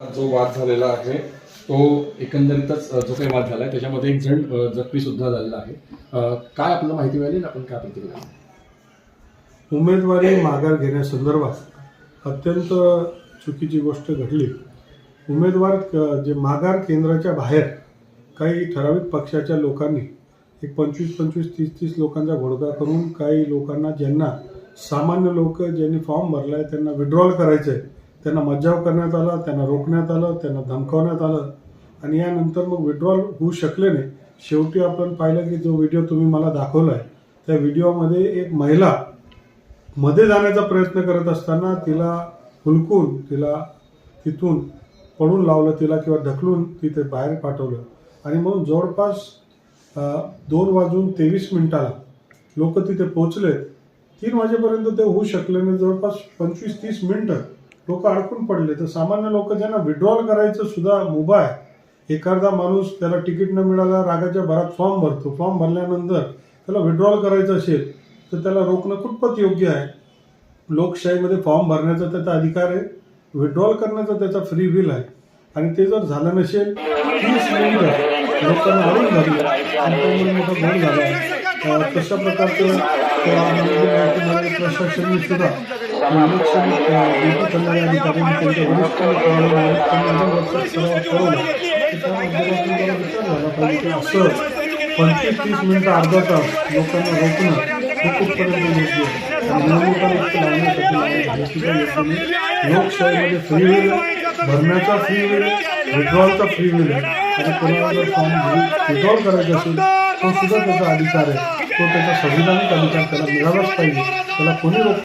जो वाद झालेला आहे तो एकंदरीतच जो काही वाद झाला आहे त्याच्यामध्ये एक जण जखमी सुद्धा झालेला आहे. काय आपल्याला माहिती मिळाली आपण काय प्रतिक्रिया उमेदवारी माघार घेण्यासंदर्भात अत्यंत चुकीची गोष्ट घडली. उमेदवार जे माघार केंद्राच्या बाहेर काही ठराविक पक्षाच्या लोकांनी एक पंचवीस पंचवीस तीस तीस लोकांचा घोडका करून काही लोकांना ज्यांना सामान्य लोक ज्यांनी फॉर्म भरला आहे त्यांना विड्रॉल करायचं आहे त्यांना मज्जाव करण्यात आला त्यांना रोखण्यात आलं त्यांना धमकावण्यात आलं. आणि यानंतर मग विड्रॉल होऊ शकले नाही. शेवटी आपण पाहिलं की जो व्हिडिओ तुम्ही मला दाखवला आहे त्या व्हिडिओमध्ये एक महिला मध्ये जाण्याचा प्रयत्न करत असताना तिला हुलकून तिला तिथून पळून लावलं तिला किंवा ढकलून तिथे बाहेर पाठवलं. आणि म्हणून जवळपास दोन वाजून तेवीस मिनिटाला लोक तिथे पोचलेत तीन वाजेपर्यंत ते होऊ शकले नाही. जवळपास पंचवीस तीस मिनटं लोक अडकून पडले. तर सामान्य लोक ज्यांना विड्रॉल करायचं सुद्धा मुभा आहे एखादा माणूस त्याला तिकीट न मिळाला रागाच्या भरात फॉर्म भरतो. फॉर्म भरल्यानंतर त्याला विड्रॉल करायचं असेल तर त्याला रोखणं कुठपत योग्य आहे? लोकशाहीमध्ये फॉर्म भरण्याचा त्याचा अधिकार आहे विड्रॉल करण्याचा त्याचा फ्री विल आहे. आणि ते जर झालं नसेल तीस मिनिटं लोकांना अडून धरलं आणि मोठा घोळ झाला. तशा प्रकारचं सुद्धा इलेक्शन ड्युटी त्यांच्या त्या असं पंचवीस तीस मिनिटं अर्धा तास लोकांना रोखणं हे कुठपर्यंत योग्य आणि निवडणुका लावण्यासाठी लोकशाहीमध्ये फ्री वेळ भरण्याचा फ्री वेळ विड्रॉलचा फ्री वेळ आणि कोणाला जर फॉर्म विड्रॉल करायचा असेल तो सुद्धा त्याचा अधिकार आहे तो त्याचा संविधानिक अधिकार त्याला मिळालाच पाहिजे त्याला कोणी रोख